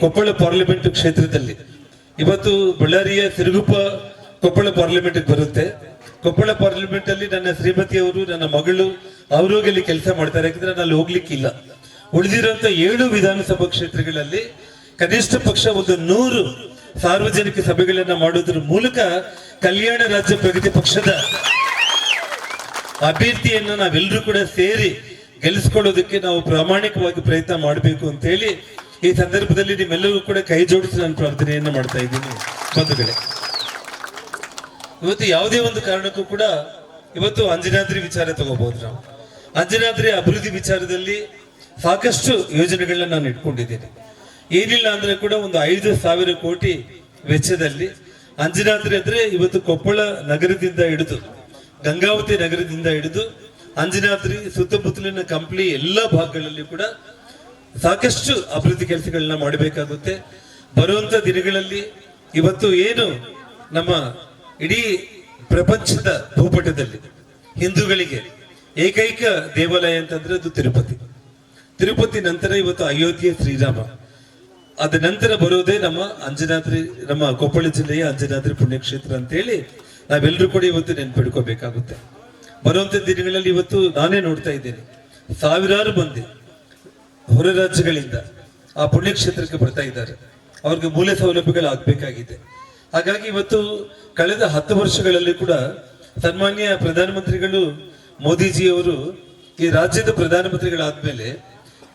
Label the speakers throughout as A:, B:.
A: Koppal parliament ಕ್ಷೇತ್ರದಲ್ಲಿ. ಇವತ್ತು ಬಳ್ಳಾರಿಯ ಸಿರುಗುಪ್ಪ ಕೊಪ್ಪಳ ಪಾರ್ಲಿಮೆಂಟ್ ಬರುತ್ತೆ. ಕೊಪ್ಪಳ ಪಾರ್ಲಿಮೆಂಟ್ ಅಲ್ಲಿ ನನ್ನ ಶ್ರೀಮತಿಯವರು ನನ್ನ ಮಗಳು, ಅವರು ಅಲ್ಲಿ ಕೆಲಸ ಮಾಡ್ತಾರೆ. ಯಾಕಂದ್ರೆ ನಾನು ಹೋಗ್ಲಿಕ್ಕಿಲ್ಲ ಉಳಿದಿರುವಂತ ಏಳು ವಿಧಾನಸಭಾ ಕ್ಷೇತ್ರಗಳಲ್ಲಿ ಕನಿಷ್ಠ ಪಕ್ಷ ಒಂದು ನೂರು ಸಾರ್ವಜನಿಕ ಸಭೆಗಳನ್ನ ಮಾಡೋದ್ರ ಮೂಲಕ ಕಲ್ಯಾಣ ರಾಜ್ಯ ಪ್ರಗತಿ ಪಕ್ಷದ ಅಭ್ಯರ್ಥಿಯನ್ನ ನಾವೆಲ್ಲರೂ ಕೂಡ ಸೇರಿ ಗೆಲ್ಲಿಸ್ಕೊಳ್ಳೋದಕ್ಕೆ ನಾವು ಪ್ರಾಮಾಣಿಕವಾಗಿ ಪ್ರಯತ್ನ ಮಾಡಬೇಕು ಅಂತ ಹೇಳಿ ಈ ಸಂದರ್ಭದಲ್ಲಿ ನಿಮ್ಮೆಲ್ಲರೂ ಕೂಡ ಕೈ ಜೋಡಿಸಿ ನಾನು ಪ್ರಾರ್ಥನೆಯನ್ನು ಮಾಡ್ತಾ ಇದ್ದೀನಿ. ಬಂಧುಗಳೇ, ಇವತ್ತು ಯಾವುದೇ ಒಂದು ಕಾರಣಕ್ಕೂ ಕೂಡ ಇವತ್ತು ಅಂಜನಾದ್ರಿ ವಿಚಾರ ತಗೋಬಹುದು ನಾವು. ಅಂಜನಾದ್ರಿ ಅಭಿವೃದ್ಧಿ ವಿಚಾರದಲ್ಲಿ ಸಾಕಷ್ಟು ಯೋಜನೆಗಳನ್ನ ನಾನು ಇಟ್ಕೊಂಡಿದ್ದೇನೆ. ಏನಿಲ್ಲ ಅಂದ್ರೆ ಕೂಡ ಒಂದು ಐದು ಸಾವಿರ ಕೋಟಿ ವೆಚ್ಚದಲ್ಲಿ ಅಂಜನಾದ್ರಿ ಅಂದ್ರೆ ಇವತ್ತು ಕೊಪ್ಪಳ ನಗರದಿಂದ ಹಿಡಿದು, ಗಂಗಾವತಿ ನಗರದಿಂದ ಹಿಡಿದು ಅಂಜನಾದ್ರಿ ಸುತ್ತಮುತ್ತಲಿನ ಕಂಪ್ಲಿ ಎಲ್ಲ ಭಾಗಗಳಲ್ಲಿ ಕೂಡ ಸಾಕಷ್ಟು ಅಭಿವೃದ್ಧಿ ಕೆಲಸಗಳನ್ನ ಮಾಡಬೇಕಾಗುತ್ತೆ. ಬರುವಂತ ದಿನಗಳಲ್ಲಿ ಇವತ್ತು ಏನು ನಮ್ಮ ಇಡೀ ಪ್ರಪಂಚದ ಭೂಪಟದಲ್ಲಿ ಹಿಂದೂಗಳಿಗೆ ಏಕೈಕ ದೇವಾಲಯ ಅಂತಂದ್ರೆ ಅದು ತಿರುಪತಿ. ತಿರುಪತಿ ನಂತರ ಇವತ್ತು ಅಯೋಧ್ಯೆ ಶ್ರೀರಾಮ. ಅದ ನಂತರ ಬರೋದೇ ನಮ್ಮ ಅಂಜನಾದ್ರಿ, ನಮ್ಮ ಕೊಪ್ಪಳ ಜಿಲ್ಲೆಯ ಅಂಜನಾದ್ರಿ ಪುಣ್ಯಕ್ಷೇತ್ರ ಅಂತ ಹೇಳಿ ನಾವೆಲ್ಲರೂ ಕೂಡ ಇವತ್ತು ನೆನ್ಪಿಡ್ಕೋಬೇಕಾಗುತ್ತೆ. ಬರುವಂತ ದಿನಗಳಲ್ಲಿ ಇವತ್ತು ನಾನೇ ನೋಡ್ತಾ ಇದ್ದೇನೆ. ಸಾವಿರಾರು ಮಂದಿ ಹೊರ ರಾಜ್ಯಗಳಿಂದ ಆ ಪುಣ್ಯಕ್ಷೇತ್ರಕ್ಕೆ ಬರ್ತಾ ಇದ್ದಾರೆ. ಅವ್ರಿಗೆ ಮೂಲ ಸೌಲಭ್ಯಗಳು ಆಗ್ಬೇಕಾಗಿದೆ. ಹಾಗಾಗಿ ಇವತ್ತು ಕಳೆದ ಹತ್ತು ವರ್ಷಗಳಲ್ಲಿ ಕೂಡ ಸನ್ಮಾನ್ಯ ಪ್ರಧಾನಮಂತ್ರಿಗಳು ಮೋದಿಜಿಯವರು ಈ ರಾಜ್ಯದ ಪ್ರಧಾನಮಂತ್ರಿಗಳಾದ್ಮೇಲೆ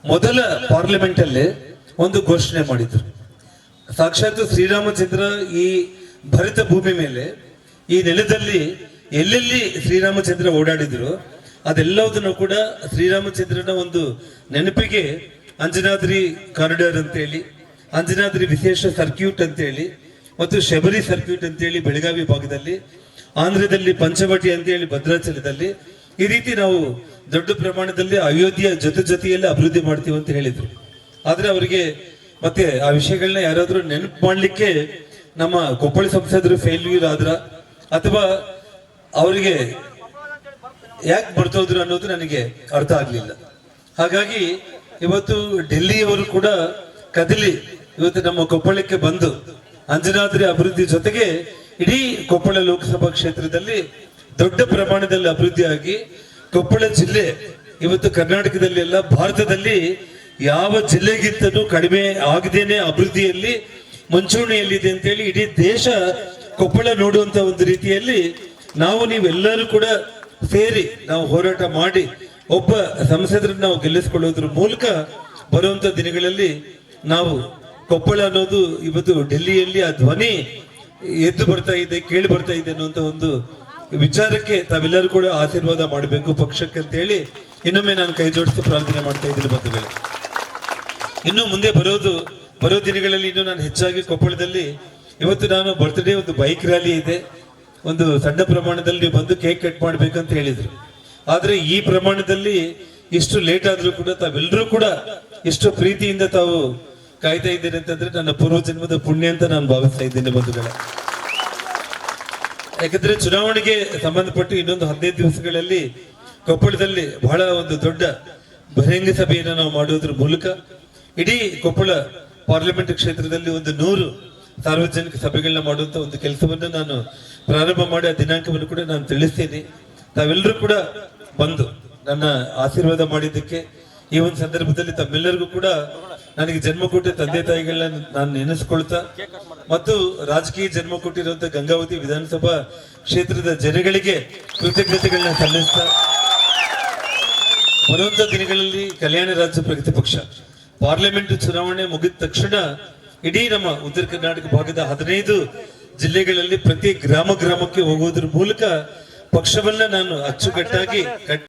A: ಮೊದಲ ಪಾರ್ಲಿಮೆಂಟ್ ಅಲ್ಲೇ ಒಂದು ಘೋಷಣೆ ಮಾಡಿದ್ರು. ಸಾಕ್ಷಾತ್ ಶ್ರೀರಾಮಚಂದ್ರ ಈ ಭರಿತ ಭೂಮಿ ಮೇಲೆ ಈ ನೆಲದಲ್ಲಿ ಎಲ್ಲೆಲ್ಲಿ ಶ್ರೀರಾಮಚಂದ್ರ ಓಡಾಡಿದ್ರು ಅದೆಲ್ಲದನ್ನು ಕೂಡ ಶ್ರೀರಾಮಚಂದ್ರನ ಒಂದು ನೆನಪಿಗೆ ಅಂಜನಾದ್ರಿ ಕಾರಿಡಾರ್ ಅಂತೇಳಿ, ಅಂಜನಾದ್ರಿ ವಿಶೇಷ ಸರ್ಕ್ಯೂಟ್ ಅಂತೇಳಿ ಮತ್ತು ಶಬರಿ ಸರ್ಕ್ಯೂಟ್ ಅಂತೇಳಿ ಬೆಳಗಾವಿ ಭಾಗದಲ್ಲಿ, ಆಂಧ್ರದಲ್ಲಿ ಪಂಚವಟಿ ಅಂತೇಳಿ ಭದ್ರಾಚಲದಲ್ಲಿ ಈ ರೀತಿ ನಾವು ದೊಡ್ಡ ಪ್ರಮಾಣದಲ್ಲಿ ಅಯೋಧ್ಯೆಯ ಜೊತೆ ಜೊತೆಯಲ್ಲಿ ಅಭಿವೃದ್ಧಿ ಮಾಡ್ತೀವಿ ಅಂತ ಹೇಳಿದ್ರು. ಆದ್ರೆ ಅವರಿಗೆ ಮತ್ತೆ ಆ ವಿಷಯಗಳನ್ನ ಯಾರಾದ್ರೂ ನೆನಪು ಮಾಡ್ಲಿಕ್ಕೆ ನಮ್ಮ ಕೊಪ್ಪಳ ಸಂಸದರು ಫೇಲ್ಯೂರ್ ಆದ್ರ ಅಥವಾ ಅವರಿಗೆ ಯಾಕೆ ಬರ್ತೋದ್ರು ಅನ್ನೋದು ನನಗೆ ಅರ್ಥ ಆಗಲಿಲ್ಲ. ಹಾಗಾಗಿ ಇವತ್ತು ಡೆಲ್ಲಿಯವರು ಕೂಡ ಕದಲಿ. ಇವತ್ತು ನಮ್ಮ ಕೊಪ್ಪಳಕ್ಕೆ ಬಂದು ಅಂಜನಾದ್ರಿ ಅಭಿವೃದ್ಧಿ ಜೊತೆಗೆ ಇಡೀ ಕೊಪ್ಪಳ ಲೋಕಸಭಾ ಕ್ಷೇತ್ರದಲ್ಲಿ ದೊಡ್ಡ ಪ್ರಮಾಣದಲ್ಲಿ ಅಭಿವೃದ್ಧಿಯಾಗಿ ಕೊಪ್ಪಳ ಜಿಲ್ಲೆ, ಇವತ್ತು ಕರ್ನಾಟಕದಲ್ಲಿ ಎಲ್ಲ ಭಾರತದಲ್ಲಿ ಯಾವ ಜಿಲ್ಲೆಗಿಂತಲೂ ಕಡಿಮೆ ಆಗದೇನೆ ಅಭಿವೃದ್ಧಿಯಲ್ಲಿ ಮುಂಚೂಣಿಯಲ್ಲಿದೆ ಅಂತೇಳಿ ಇಡೀ ದೇಶ ಕೊಪ್ಪಳ ನೋಡುವಂತ ಒಂದು ರೀತಿಯಲ್ಲಿ ನಾವು ನೀವೆಲ್ಲರೂ ಕೂಡ ಸೇರಿ ನಾವು ಹೋರಾಟ ಮಾಡಿ ಒಬ್ಬ ಸಂಸದರನ್ನ ನಾವು ಗೆಲ್ಲಿಸಿಕೊಳ್ಳೋದ್ರ ಮೂಲಕ ಬರುವಂತ ದಿನಗಳಲ್ಲಿ ನಾವು ಕೊಪ್ಪಳ ಅನ್ನೋದು ಇವತ್ತು ಡೆಲ್ಲಿಯಲ್ಲಿ ಆ ಧ್ವನಿ ಎದ್ದು ಬರ್ತಾ ಇದೆ, ಕೇಳಿ ಬರ್ತಾ ಇದೆ ಅನ್ನುವಂತ ಒಂದು ವಿಚಾರಕ್ಕೆ ತಾವೆಲ್ಲರೂ ಕೂಡ ಆಶೀರ್ವಾದ ಮಾಡಬೇಕು ಪಕ್ಷಕ್ಕೆ ಅಂತ ಹೇಳಿ ಇನ್ನೊಮ್ಮೆ ನಾನು ಕೈ ಜೋಡಿಸಿ ಪ್ರಾರ್ಥನೆ ಮಾಡ್ತಾ ಇದ್ದೀನಿ ಬಂಧುಗಳೇ. ಇನ್ನು ಮುಂದೆ ಬರೋದು, ಬರೋ ದಿನಗಳಲ್ಲಿ ಇನ್ನು ನಾನು ಹೆಚ್ಚಾಗಿ ಕೊಪ್ಪಳದಲ್ಲಿ ಇವತ್ತು ನಾನು ಬರ್ತ್ಡೇ ಒಂದು ಬೈಕ್ ರ್ಯಾಲಿ ಇದೆ. ಒಂದು ಸಣ್ಣ ಪ್ರಮಾಣದಲ್ಲಿ ಬಂದು ಕೇಕ್ ಕಟ್ ಮಾಡ್ಬೇಕಂತ ಹೇಳಿದ್ರು. ಆದ್ರೆ ಈ ಪ್ರಮಾಣದಲ್ಲಿ ಇಷ್ಟು ಲೇಟ್ ಆದ್ರೂ ಕೂಡ ತಾವೆಲ್ಲರೂ ಕೂಡ ಇಷ್ಟು ಪ್ರೀತಿಯಿಂದ ತಾವು ಕಾಯ್ತಾ ಇದ್ದೀರಿ ಅಂತಂದ್ರೆ ನನ್ನ ಪೂರ್ವ ಜನ್ಮದ ಪುಣ್ಯ ಅಂತ ನಾನು ಭಾವಿಸ್ತಾ ಇದ್ದೇನೆ ಬಂಧುಗಳ. ಯಾಕಂದ್ರೆ ಚುನಾವಣೆಗೆ ಸಂಬಂಧಪಟ್ಟು ಇನ್ನೊಂದು ಹದಿನೈದು ದಿವಸಗಳಲ್ಲಿ ಕೊಪ್ಪಳದಲ್ಲಿ ಬಹಳ ಒಂದು ದೊಡ್ಡ ಬಹಿರಂಗ ಸಭೆಯನ್ನು ನಾವು ಮಾಡುವುದ್ರ ಮೂಲಕ ಇಡೀ ಕೊಪ್ಪಳ ಪಾರ್ಲಿಮೆಂಟ್ ಕ್ಷೇತ್ರದಲ್ಲಿ ಒಂದು ನೂರು ಸಾರ್ವಜನಿಕ ಸಭೆಗಳನ್ನ ಮಾಡುವಂತ ಒಂದು ಕೆಲಸವನ್ನು ನಾನು ಪ್ರಾರಂಭ ಮಾಡಿ ಆ ದಿನಾಂಕವನ್ನು ಕೂಡ ನಾನು ತಿಳಿಸ್ತೀನಿ. ತಾವೆಲ್ಲರೂ ಕೂಡ ಬಂದು ನನ್ನ ಆಶೀರ್ವಾದ ಮಾಡಿದ್ದಕ್ಕೆ ಈ ಒಂದು ಸಂದರ್ಭದಲ್ಲಿ ತಮ್ಮೆಲ್ಲರಿಗೂ ಕೂಡ ನನಗೆ ಜನ್ಮ ಕೊಟ್ಟ ತಂದೆ ತಾಯಿಗಳನ್ನ ನಾನು ನೆನೆಸ್ಕೊಳ್ತಾ ಮತ್ತು ರಾಜಕೀಯ ಜನ್ಮ ಕೊಟ್ಟಿರುವಂತ ಗಂಗಾವತಿ ವಿಧಾನಸಭಾ ಕ್ಷೇತ್ರದ ಜನಗಳಿಗೆ ಕೃತಜ್ಞತೆಗಳನ್ನ ಸಲ್ಲಿಸ್ತಾ ಬರುವಂತ ದಿನಗಳಲ್ಲಿ ಕಲ್ಯಾಣ ರಾಜ್ಯ ಪ್ರಗತಿ ಪಕ್ಷ, ಪಾರ್ಲಿಮೆಂಟ್ ಚುನಾವಣೆ ಮುಗಿದ ತಕ್ಷಣ ಇಡೀ ನಮ್ಮ ಉತ್ತರ ಕರ್ನಾಟಕ ಭಾಗದ ಹದಿನೈದು ಜಿಲ್ಲೆಗಳಲ್ಲಿ ಪ್ರತಿ ಗ್ರಾಮ ಗ್ರಾಮಕ್ಕೆ ಹೋಗುವುದರ ಮೂಲಕ ಪಕ್ಷವನ್ನ ನಾನು ಅಚ್ಚುಕಟ್ಟಾಗಿ ಕಟ್